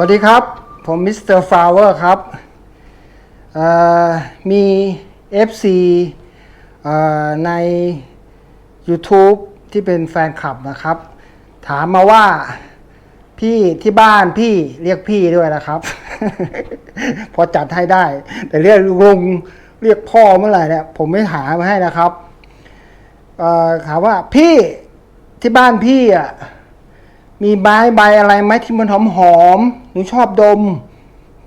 สวัสดีครับ ผมมิสเตอร์ฟลาวเวอร์ครับมี FC เอ่อใน YouTube ที่เป็นแฟนคลับนะครับ ถามมาว่าพี่ที่บ้านพี่เรียกพี่ด้วยนะครับ พอจัดให้ได้ แต่เรียกลุงเรียกพ่อเมื่อไหร่เนี่ยผมไม่หามาให้นะครับถามว่าพี่ที่บ้านพี่อะ มีใบใบอะไรไหมที่มันหอมหอมหนูชอบดม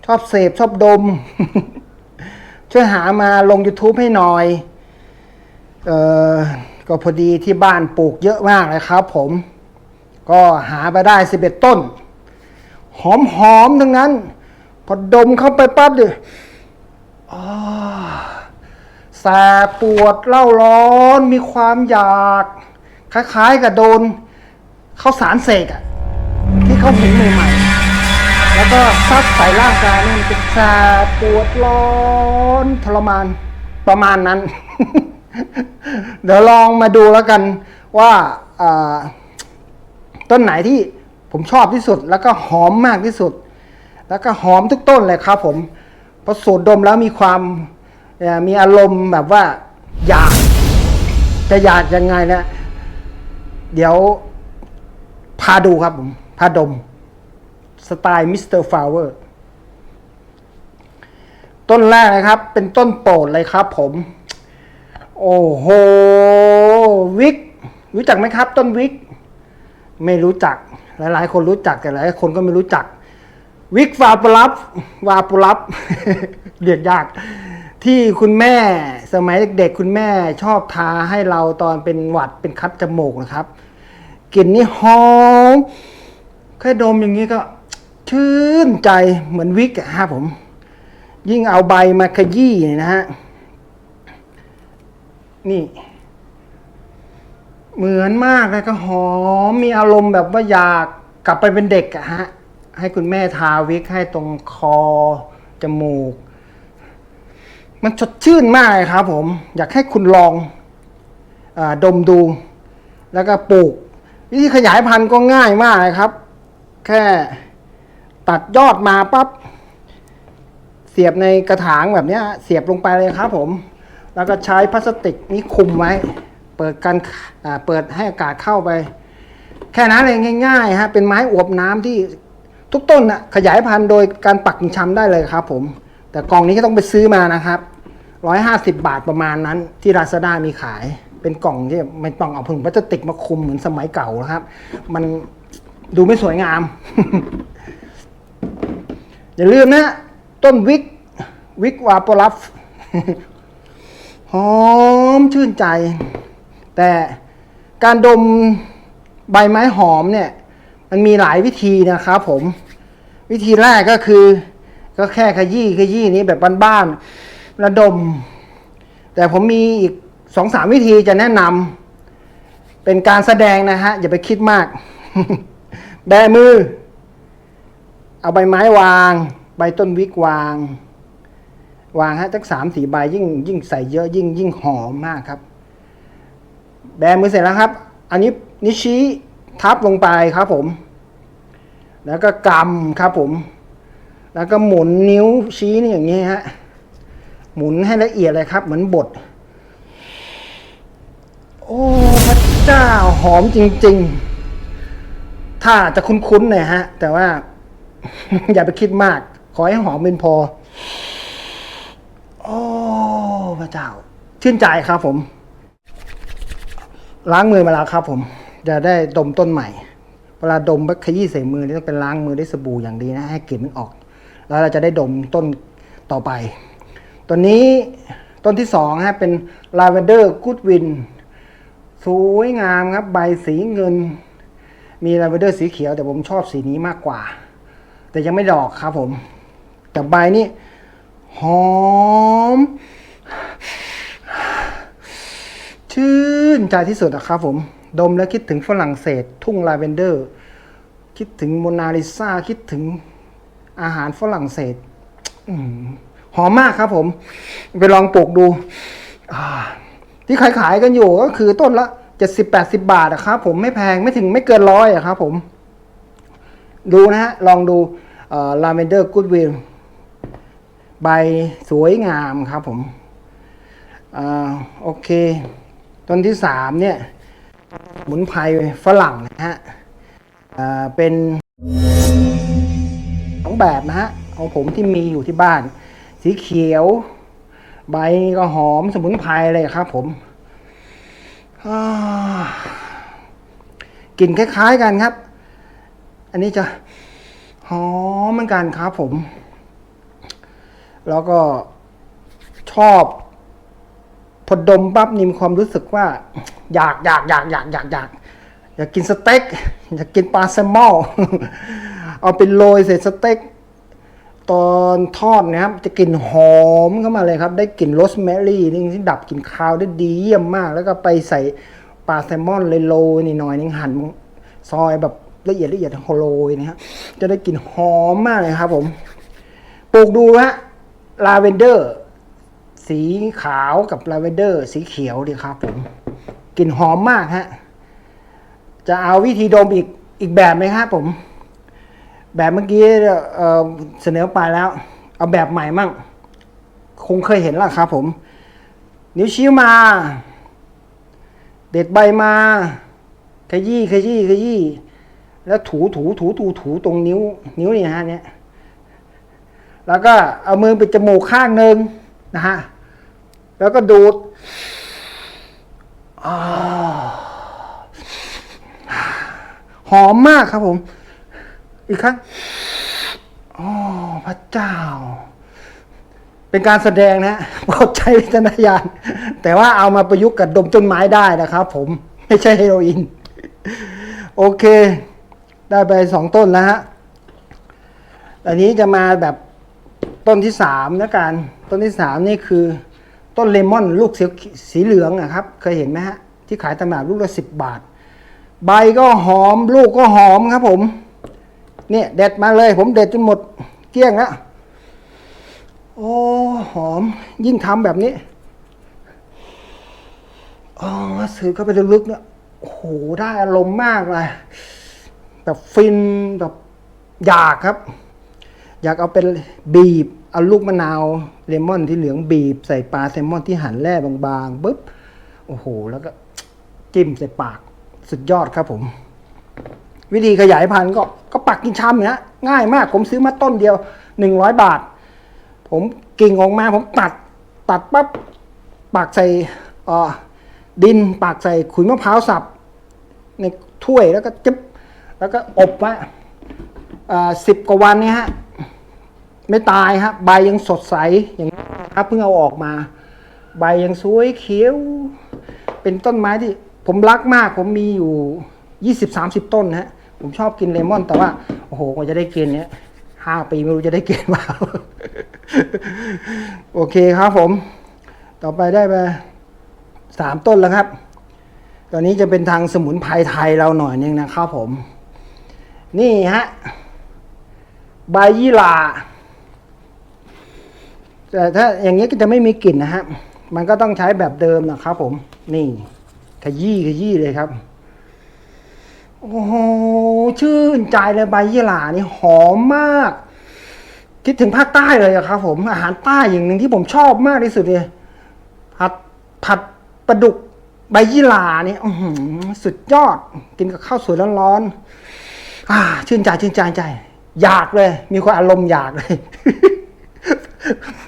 ชอบเสพชอบดม ช่วยหามาลง YouTube ให้หน่อย เออก็พอดีที่บ้านปลูกเยอะมากเลยครับผม ก็หาไปได้สิบเอ็ดต้น หอมหอมทั้งนั้น พอดมเข้าไปปั๊บเดียอ๋อแสบปวดเล่าร้อนมีความอยาก คล้ายๆกับโดน ข้าวสารเสกอะที่เขาเหุงใหม่ๆแล้วก็ซัดใส่ร่างกายนี่มันจะแสบปวดร้อนทรมานประมาณนั้น เดี๋ยวลองมาดูแล้วกันว่าต้นไหนที่ผมชอบที่สุด แล้วก็หอมมากที่สุด แล้วก็หอมทุกต้นเลยครับผมพอสูดดมแล้วมีความมีอารมณ์แบบว่าอยากจะอยากยังไงนะเดี๋ยว พาดูครับผม พาดม สไตล์มิสเตอร์ฟลาวเวอร์ต้นแรกนะครับ เป็นต้นโปรดเลยครับผม โอ้โห วิก รู้จักไหมครับ ต้นวิก ไม่รู้จัก หลาย ๆ คนรู้จักแต่หลายคนก็ไม่รู้จัก วิกวาปูลับวาปูลับเรียกยาก ที่คุณแม่สมัยเด็กๆ คุณแม่ชอบทาให้เราตอนเป็นหวัดเป็นคัดจมูกนะครับ กลิ่นนี่หอม แค่ดมอย่างนี้ก็ ชื่นใจเหมือนวิกอะฮะผม ยิ่งเอาใบมาขยี้เนี่ยนะฮะ นี่ เหมือนมากเลยก็หอม มีอารมณ์แบบว่าอยากกลับไปเป็นเด็กอะฮะ ให้คุณแม่ทาวิกให้ตรงคอ จมูก มันสดชื่นมากเลยครับผม อยากให้คุณลองอดมดู แล้วก็ปลูก วิธีขยายพันธุ์ก็ง่ายมากเลยครับ แค่ตัดยอดมาปั๊บเสียบในกระถางแบบนี้เสียบลงไปเลยครับผม แล้วก็ใช้พลาสติกนี้คลุมไว้ เปิดกันเปิดให้อากาศเข้าไป แค่นั้นเองง่ายๆฮะเป็นไม้อวบน้ำที่ทุกต้นนะขยายพันธุ์โดยการปักช้ำได้เลยครับผม แต่กล่องนี้ก็ต้องไปซื้อมานะครับร้อยห้าสิบบาทประมาณนั้นที่ราซาด้ามีขาย เป็นกล่องที่ไม่ต้องเอาผึ่งพลาสติกมาคุมเหมือนสมัยเก่านะครับ มันดูไม่สวยงาม อย่าลืมนะ ต้นวิก วิกวาโปลัฟหอมชื่นใจ แต่การดมใบไม้หอมเนี่ย มันมีหลายวิธีนะครับผม วิธีแรกก็คือ ก็แค่ขยี้ขยี้นี้แบบบ้านๆระดม แต่ผมมีอีก สองสามวิธีจะแนะนำเป็นการแสดงนะฮะ อย่าไปคิดมาก แบมือ เอาใบไม้วาง ใบต้นวิกวาง วางฮะทั้งสามสี่ใบยิ่งยิ่งใส่เยอะยิ่งยิ่งหอมมากครับ แบมือเสร็จแล้วครับ อันนี้นิ้วชี้ทับลงไปครับผม แล้วก็กำครับผม แล้วก็หมุนนิ้วชี้นี่อย่างนี้ฮะ หมุนให้ละเอียดเลยครับ เหมือนบด อ้ พระเจ้าหอมจริง ๆ ถ้าจะคุ้นๆหน่อยฮะ แต่ว่า อย่าไปคิดมาก ขอให้หอมเป็นพอ โอ้ พระเจ้า ชื่นใจครับผม ล้างมือมาแล้วครับผม จะได้ดมต้นใหม่ เวลาดมขยี้ใส่มือนี่ต้องเป็นล้างมือด้วยสบู่อย่างดีนะ ให้กลิ่นมันออก แล้วเราจะได้ดมต้นต่อไป ตัวนี้ต้นที่สองฮะเป็น Lavender Goodwin สวยงามครับ ใบสีเงิน มีลาเวนเดอร์สีเขียว แต่ผมชอบสีนี้มากกว่า แต่ยังไม่ดอกครับผม แต่ใบนี่หอม ชื่นใจที่สุดอะครับผม ดมแล้วคิดถึงฝรั่งเศส ทุ่งลาเวนเดอร์ คิดถึงโมนาลิซาคิดถึงอาหารฝรั่งเศสหอมมากครับผม ไปลองปลูกดูอ่า ที่ขายขายกันอยู่ก็คือต้นละเจ็ดสิบแปดสิบาทอะครับผมไม่แพงไม่ถึงไม่เกินร้อยอะครับผม ดูนะฮะ ลองดูลาเวนเดอร์กูดวิลใบสวยงามครับผมอโอเค ต้นที่สามเนี่ยสมุนไพรฝรั่งนะฮะเป็นสองแบบนะฮะของผมที่มีอยู่ที่บ้าน สีเขียว ใบก็หอมสมุนไพรเลยครับ ผมกลิ่นคล้ายๆกันครับ อันนี้จะหอมเหมือนกันครับผม แล้วก็ชอบพอดมปั๊บนี่มความรู้สึกว่า อยากอยากอยากอยากอยากอยากอยากกินสเต็กอยากกินปลาแซลมอนเอาไปโรยใส่สเต็ก ตอนทอดนะครับจะกลิ่นหอมเข้ามาเลยครับ ได้กลิ่นโรสแมรี่นี่ที่ดับกลิ่นคาวได้ดีเยี่ยมมาก แล้วก็ไปใส่ปลาแซลมอนเลยโรยนี่หน่อยนึงหั่นซอยแบบละเอียดละเอียดโรยนะฮะจะได้กลิ่นหอมมากเลยครับ ผมปลูกดูฮะลาเวนเดอร์ สีขาวกับลาเวนเดอร์ สีเขียวดีครับ ผมกลิ่นหอมมากฮะจะเอาวิธีดมอีกอีกแบบไหมครับผม แบบเมื่อกี้เอ่อเสนอไปแล้ว เอาแบบใหม่มั่ง คงเคยเห็นแล้วครับผม นิ้วชี้มา เด็ดใบมาขยี้ขยี้ขยี้แล้วถูถูถูถูถูตรงนิ้ว นิ้วนี่นะฮะเนี่ยแล้วก็เอามือไปจมูกข้างหนึ่งนะฮะแล้วก็ดูดอหอมมากครับผม อีกครั้งอ๋อพระเจ้า เป็นการแสดงนะโปรดใช้วิจารณญาณแต่ว่าเอามาประยุกต์กับดมต้นไม้ได้นะครับ ผมไม่ใช่เฮโรอีนโอเค ได้ไปสองต้นแล้วฮะอันนี้จะมาแบบต้นที่สามนะกันต้นที่สามนี่คือ ต้นเลมอนลูกสีสีเหลืองนะครับ เคยเห็นไหมฮะ ที่ขายตลาดลูกละสิบบาท ใบก็หอม ลูกก็หอมครับผม เนี่ยเด็ดมาเลย ผมเด็ดจนหมดเกลี้ยงแล้วโอ้หอม ยิ่งทำแบบนี้อ๋อสืบเข้าไปลึกๆเนี่ยโอ้โหได้อารมณ์มากเลยแบบฟินแบบอยากครับ อยากเอาเป็นบีบ เอาลูกมะนาวเลมอนที่เหลืองบีบ ใส่ปลาแซลมอนที่หั่นแร่บางๆปุ๊บโอ้โห แล้วก็จิ้มใส่ปากสุดยอดครับผม วิธีขยายพันธุ์ก็ก็ปักกินชำเนี่ยง่ายมากผมซื้อมาต้นเดียวหนึ่งร้อยบาท ผมกิ่งออกมาผมตัดตัดปั๊บปักใส่ดินปักใส่ขุยมะพร้าวสับในถ้วยแล้วก็จึ๊บแล้วก็อบไว้สิบกว่าวันเนี่ยฮะไม่ตายครับใบยังสดใสอย่างนี้ครับเพิ่งเอาออกมา ใบยังสวยเขียว เป็นต้นไม้ที่ผมรักมากผมมีอยู่ยี่สิบสามสิบต้นฮะ ผมชอบกินเลมอน แต่ว่าโอ้โหกว่าจะได้กินเนี้ยห้าปีไม่รู้จะได้กินเปล่าโอเคครับผม ต่อไปได้ไปสามต้นแล้วครับ ตอนนี้จะเป็นทางสมุนไพรไทยเราหน่อยนึงนะครับผม นี่ฮะใบยี่หร่าแต่ถ้าอย่างนี้ก็จะไม่มีกลิ่นนะฮะ มันก็ต้องใช้แบบเดิมนะครับผม นี่ขยี้ขยี้เลยครับ โอ้โหชื่นใจเลยใบยี่หร่านี่หอมมาก คิดถึงภาคใต้เลยอะครับ ผมอาหารใต้อย่างหนึ่งที่ผมชอบมากที่สุดเลยผัดผัดปลาดุกใบยี่หร่านี่สุดยอด กินกับข้าวสวยร้อนๆอ่า ชื่นใจชื่นใจใจ อยากเลย มีความอารมณ์อยากเลย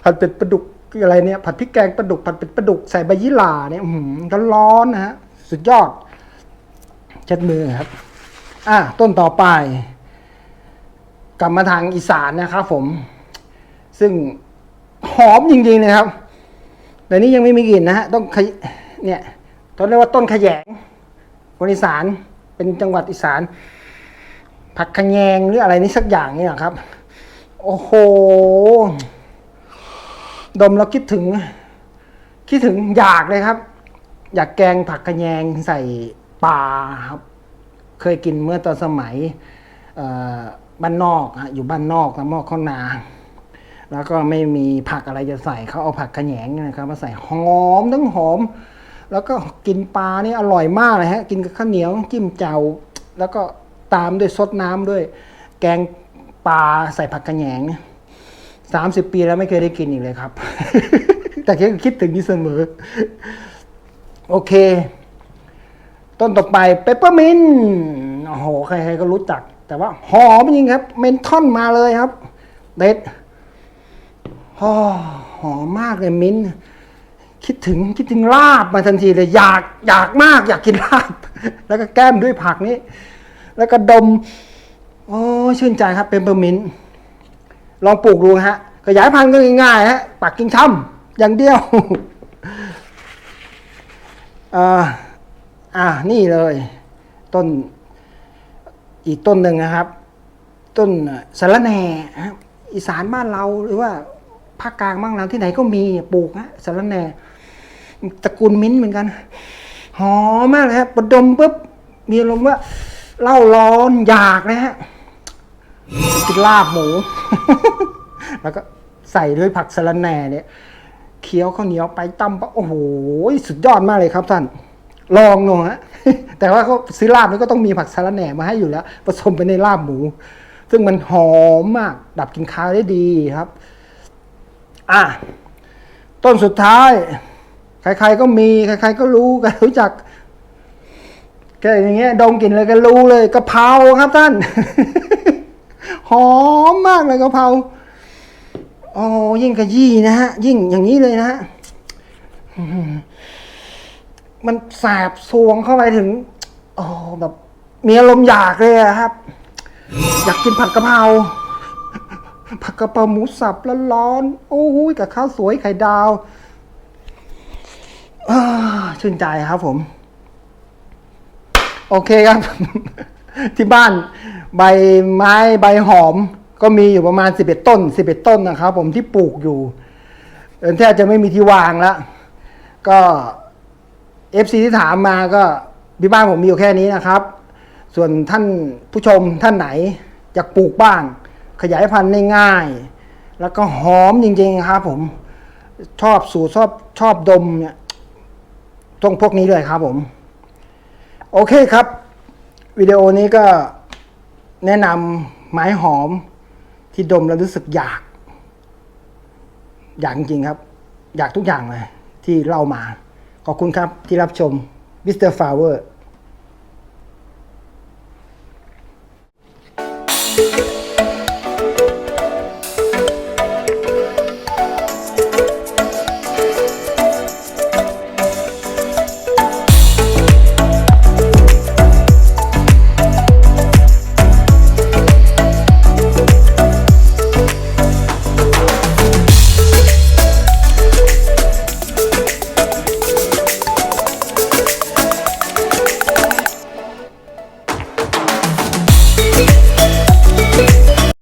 ผัดเป็ดปลาดุกอะไรเนี่ย ผัดพริกแกงปลาดุกผัดเป็ดปลาดุกใส่ใบยี่หร่าเนี่ยอื้อหือร้อนๆนะฮะ สุดยอด เช็ดมือครับ อะต้นต่อไป กลับมาทางอีสานนะครับผม ซึ่งหอมจริงๆเลยครับ แต่นี้ยังไม่มีกลิ่นนะฮะต้องขเนี่ยเขาเรียกว่าต้นขยงคนอีสานเป็นจังหวัดอีสาน ผักขะแยงหรืออะไรนี่สักอย่างนี่นะครับ โอ้โห ดมแล้วคิดถึง คิดถึงอยากเลยครับ อยากแกงผักขะแยงใส่ ปลาครับ เคยกินเมื่อตอนสมัยบ้านนอกฮะอยู่บ้านนอกนะมอกข้าวนา แล้วก็ไม่มีผักอะไรจะใส่เขาเอาผักขะแหยงนะครับ มาใส่หอมทั้งหอม แล้วก็กินปลานี่อร่อยมากเลยฮะ กินกับข้าวเหนียวจิ้มเจ้า แล้วก็ตามด้วยซดน้ำด้วย แกงปลาใส่ผักกระแหงสามสิบปีแล้วไม่เคยได้กินอีกเลยครับ แต่ก็คิดถึงอยู่เสมอ โอเค ต้นต่อไปเปปเปอร์มินโอ้โห ใครๆก็รู้จัก แต่ว่าหอมจริงครับ เมนทอนมาเลยครับ เด็ดอ๋อหอมมากเลยมิ้น คิดถึงคิดถึงลาบมาทันทีเลย อยากอยากมาก อยากกินลาบ แล้วก็แก้มด้วยผักนี้ แล้วก็ดม โอ้ชื่นใจครับเป็นเปอร์มิน ลองปลูกดูฮะ ขยายพันธุ์ก็ง่ายๆฮะ ปักกิ่งช่ำอย่างเดียวอ่า อ่านี่เลย ต้นอีกต้นหนึ่งนะครับ ต้นสะระแหน่ครับอีสานบ้านเราหรือว่าภาคกลางบ้างเราที่ไหนก็มีปลูกนะสะระแหน่ตระกูลมิ้นเหมือนกัน หอมมากเลยครับประดมปุ๊บมีอารมณ์ว่าเล่าร้อนอยากนะฮะกินลาบหมู แล้วก็ใส่ด้วยผักสะระแหน่เนี่ยเคี้ยวข้าวเหนียวไปตำปะโอ้โห สุดยอดมากเลยครับท่าน ลองหน่อยฮะแต่ว่าเขาซื้อลาบนี่ก็ต้องมีผักสะระแหน่มาให้อยู่แล้ว ผสมไปในลาบหมู ซึ่งมันหอมมาก ดับกลินคาวได้ดีครับ อะต้นสุดท้าย ใครๆก็มี ใครๆก็รู้กันรู้จักแค่อย่างเงี้ยดมกลิ่นเลยก็รู้เลยกะเพราครับท่าน หอมมากเลยกะเพราโอ้ยิ่งกะยี่นะฮะ ยิ่งอย่างนี้เลยนะฮะ มันแสบซวงเข้าไปถึงโอ้แบบ มีอารมณ์อยากเลยอะครับ อยากกินผัดกะเพราผัดกะเพราหมูสับร้อนๆโอ้ยกับข้าวสวยไข่ดาวอชื่นใจครับผม โอเคครับ ที่บ้านใบไม้ใบหอม ก็มีอยู่ประมาณสิบเอ็ดต้นสิบเอ็ดต้นนะครับ ผมที่ปลูกอยู่แทบจะไม่มีที่วางแล้วก็ เอฟซีที่ถามมาก็ที่บ้านผมมีอยู่แค่นี้นะครับ ส่วนท่านผู้ชมท่านไหนอยากปลูกบ้าง ขยายพันธุ์ได้ง่าย แล้วก็หอมจริงๆครับผมชอบสูตรชอบชอบดมเนี่ยต้องพวกนี้เลยครับผม โอเคครับ วิดีโอนี้ก็แนะนำไม้หอมที่ดมแล้วรู้สึกอยาก อยากจริงครับ อยากทุกอย่างเลยที่เล่ามา ขอบคุณครับที่รับชมมิสเตอร์ฟลาเวอร์